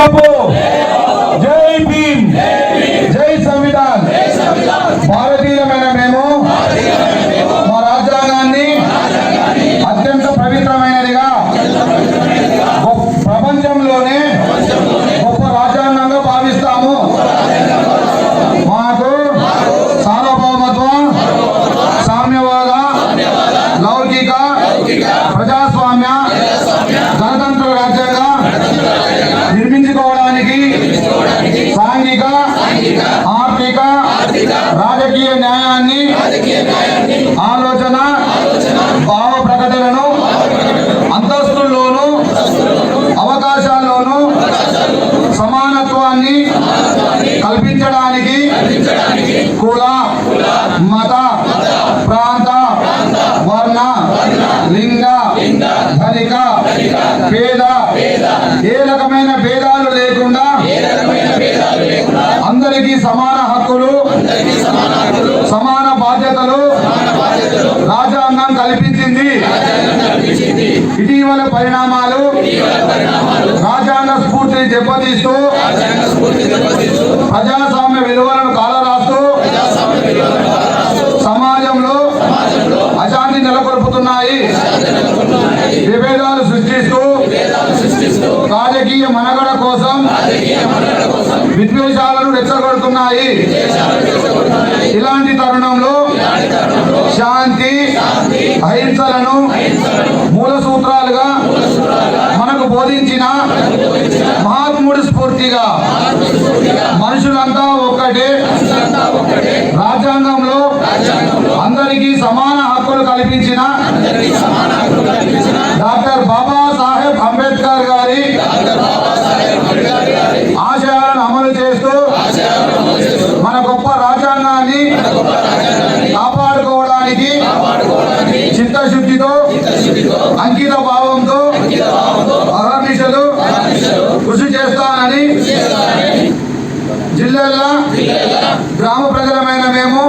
బాబు. జై భీమ్. జై సంవిధాన్. భారతీయమైన మేము మా రాజ్యాంగాన్ని అత్యంత పవిత్రమైనదిగా ప్రపంచంలోనే గొప్ప రాజ్యాంగంగా భావిస్తాము. మాకు సార్వభౌమత్వం సామ్యవాద లౌకిక ప్రజాస్వామ్య ఆర్థిక రాజకీయ న్యాయాన్ని ఆలోచన భావ ప్రకటనను అంతస్తుల్లోనూ అవకాశాల్లోనూ సమానత్వాన్ని కల్పించడానికి కుల మత ప్రాంత వర్ణ లింగ ధనిక పేద ఏ రకమైన భేదాలు లేకుండా అందరికీ సమాన హక్కులు సమాన బాధ్యతలు రాజ్యాంగం కల్పించింది. ఇటీవల పరిణామాలు రాజ్యాంగ స్ఫూర్తిని దెబ్బతీస్తూ ప్రజాస్వామ్య విలువలను కాలరాస్తూ సమాజంలో అశాంతి నెలకొల్పుతున్నాయి. విభేదాలు సృష్టిస్తూ రెచ్చగొడుతున్నాయి ఇలాంటి తరుణంలో శాంతి అహింసలను మూల సూత్రాలుగా మనకు బోధించిన మహాత్ముడి స్ఫూర్తిగా మనుషులంతా ఒక్కటే రాజ్యాంగంలో అందరికీ సమాన హక్కులు కల్పించిన డాక్టర్ బాబా సాహెబ్ అంబేద్కర్ గారి కాపాడుకోవడానికి చిత్తశుద్ధితో అంకిత భావంతో అహర్నిశలు కృషి చేస్తానని జిల్లాల గ్రామ ప్రజలమైన మేము